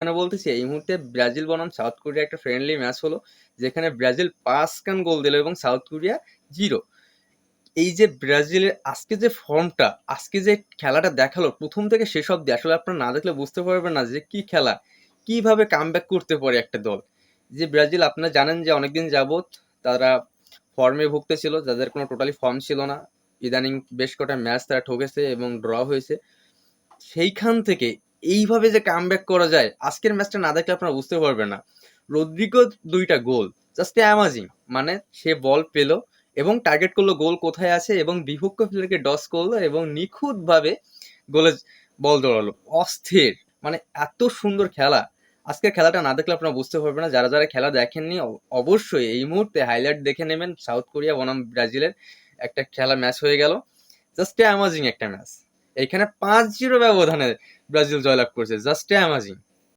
কেন বলতেছি, এই মুহূর্তে ব্রাজিল বনাম সাউথ কোরিয়া একটা ফ্রেন্ডলি ম্যাচ হলো, যেখানে ব্রাজিল পাঁচ কান গোল দিল এবং সাউথ কোরিয়া জিরো। এই যে ব্রাজিলের আজকে যে ফর্মটা, আজকে যে খেলাটা দেখাল, প্রথম থেকে শেষ অব্দি আসলে আপনারা না দেখলে বুঝতে পারবেন না যে কি খেলা, কীভাবে কামব্যাক করতে পারে একটা দল। যে ব্রাজিল, আপনারা জানেন যে অনেকদিন যাবত তারা ফর্মে ভুগতেছিল, যাদের কোনো টোটালি ফর্ম ছিল না। ইদানিং বেশ কটা ম্যাচ তারা ঠকেছে এবং ড্র হয়েছে। সেইখান থেকে এইভাবে যে কামব্যাক করা যায়, আজকের ম্যাচটা না দেখলে আপনারা বুঝতে পারবেন না। রদ্রিগো দুইটা গোল জাস্ট অ্যামাজিং মানে সে বল পেল এবং টার্গেট করল গোল কোথায় আছে এবং বিপক্ষ প্লেয়ারকে ডস করল এবং নিখুঁতভাবে গোলে বল দৌড়ালো। অস্থির। মানে এত সুন্দর খেলা। আজকের খেলাটা না দেখলে আপনারা বুঝতে পারবেন না। যারা যারা খেলা দেখেননি অবশ্যই এই মুহূর্তে হাইলাইট দেখে নেবেন। সাউথ কোরিয়া বনাম ব্রাজিলের একটা খেলা ম্যাচ হয়ে গেল। জাস্ট অ্যামাজিং একটা ম্যাচ এখানে পাঁচ জিরো ব্যবধানে ব্রাজিল জয়লাভ করেছে। Just amazing.